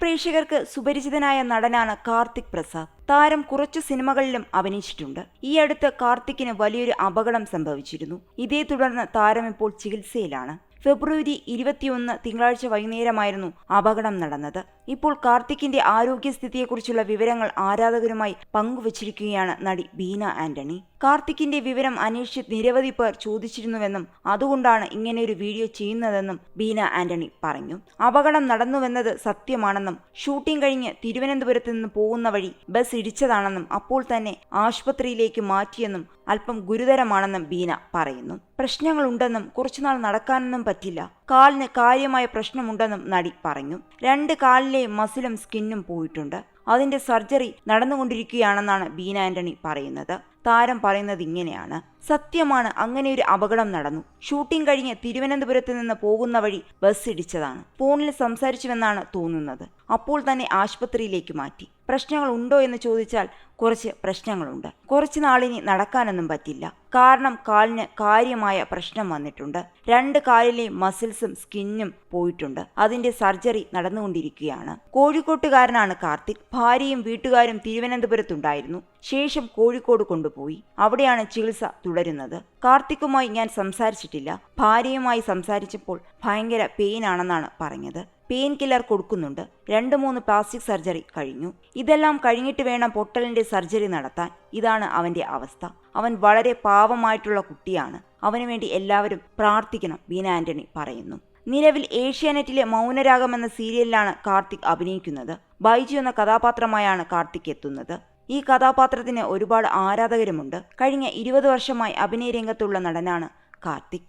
പ്രേക്ഷകർക്ക് സുപരിചിതനായ നടനാണ് കാർത്തിക് പ്രസാദ്. താരം കുറച്ചു സിനിമകളിലും അഭിനയിച്ചിട്ടുണ്ട്. ഈ അടുത്ത് കാർത്തിക്കിന് വലിയൊരു അപകടം സംഭവിച്ചിരുന്നു. ഇതേ തുടർന്ന് താരം ഇപ്പോൾ ചികിത്സയിലാണ്. ഫെബ്രുവരി ഇരുപത്തിയൊന്ന് തിങ്കളാഴ്ച വൈകുന്നേരമായിരുന്നു അപകടം നടന്നത്. ഇപ്പോൾ കാർത്തിക്കിന്റെ ആരോഗ്യസ്ഥിതിയെക്കുറിച്ചുള്ള വിവരങ്ങൾ ആരാധകരുമായി പങ്കുവച്ചിരിക്കുകയാണ് നടി ബീന ആന്റണി. കാർത്തിക്കിന്റെ വിവരം അന്വേഷിച്ച് നിരവധി പേർ ചോദിച്ചിരുന്നുവെന്നും അതുകൊണ്ടാണ് ഇങ്ങനെയൊരു വീഡിയോ ചെയ്യുന്നതെന്നും ബീന ആന്റണി പറഞ്ഞു. അപകടം നടന്നുവെന്നത് സത്യമാണെന്നും ഷൂട്ടിംഗ് കഴിഞ്ഞ് തിരുവനന്തപുരത്ത് നിന്ന് പോകുന്ന വഴി ബസ് ഇടിച്ചതാണെന്നും അപ്പോൾ തന്നെ ആശുപത്രിയിലേക്ക് മാറ്റിയെന്നും അല്പം ഗുരുതരമാണെന്നും ബീന പറയുന്നു. പ്രശ്നങ്ങളുണ്ടെന്നും കുറച്ചുനാൾ നടക്കാനൊന്നും പറ്റില്ല. കാലിന് കാര്യമായ പ്രശ്നമുണ്ടെന്നും നടി പറഞ്ഞു. രണ്ട് കാലിലെ മസിലും സ്കിന്നും പോയിട്ടുണ്ട്. അതിന്റെ സർജറി നടന്നുകൊണ്ടിരിക്കുകയാണെന്നാണ് ബീന ആന്റണി പറയുന്നത്. താരം പറയുന്നത് ഇങ്ങനെയാണ്. സത്യമാണ് അങ്ങനെ ഒരു അപകടം നടന്നു. ഷൂട്ടിംഗ് കഴിഞ്ഞ് തിരുവനന്തപുരത്ത് നിന്ന് പോകുന്ന വഴി ബസ് ഇടിച്ചതാണ്. ഫോണിൽ സംസാരിച്ചുവെന്നാണ് തോന്നുന്നത്. അപ്പോൾ തന്നെ ആശുപത്രിയിലേക്ക് മാറ്റി. പ്രശ്നങ്ങൾ ഉണ്ടോ എന്ന് ചോദിച്ചാൽ കുറച്ച് പ്രശ്നങ്ങളുണ്ട്. കുറച്ച് നാളിനി നടക്കാനൊന്നും പറ്റില്ല. കാരണം കാലിന് കാര്യമായ പ്രശ്നം വന്നിട്ടുണ്ട്. രണ്ട് കാലിലെ മസിൽസും സ്കിന്നും പോയിട്ടുണ്ട്. അതിന്റെ സർജറി നടന്നുകൊണ്ടിരിക്കുകയാണ്. കോഴിക്കോട്ടുകാരനാണ് കാർത്തിക്. ഭാര്യയും വീട്ടുകാരും തിരുവനന്തപുരത്തുണ്ടായിരുന്നു. ശേഷം കോഴിക്കോട് കൊണ്ടുപോയി. അവിടെയാണ് ചികിത്സ തുടരുന്നത്. കാർത്തിക്കുമായി ഞാൻ സംസാരിച്ചിട്ടില്ല. ഭാര്യയുമായി സംസാരിച്ചപ്പോൾ ഭയങ്കര പെയിൻ ആണെന്നാണ് പറഞ്ഞത്. പെയിൻ കില്ലർ കൊടുക്കുന്നുണ്ട്. രണ്ട് മൂന്ന് പ്ലാസ്റ്റിക് സർജറി കഴിഞ്ഞു. ഇതെല്ലാം കഴിഞ്ഞിട്ട് വേണം പൊട്ടലിന്റെ സർജറി നടത്താൻ. ഇതാണ് അവന്റെ അവസ്ഥ. അവൻ വളരെ പാവമായിട്ടുള്ള കുട്ടിയാണ്. അവനു വേണ്ടി എല്ലാവരും പ്രാർത്ഥിക്കണം ബീന ആന്റണി പറയുന്നു. നിലവിൽ ഏഷ്യാനെറ്റിലെ മൗനരാഗം എന്ന സീരിയലിലാണ് കാർത്തിക് അഭിനയിക്കുന്നത്. ബൈജു എന്ന കഥാപാത്രമായാണ് കാർത്തിക് എത്തുന്നത്. ഈ കഥാപാത്രത്തിന് ഒരുപാട് ആരാധകരുമുണ്ട്. കഴിഞ്ഞ ഇരുപത് വർഷമായി അഭിനയ രംഗത്തുള്ള നടനാണ് കാർത്തിക്.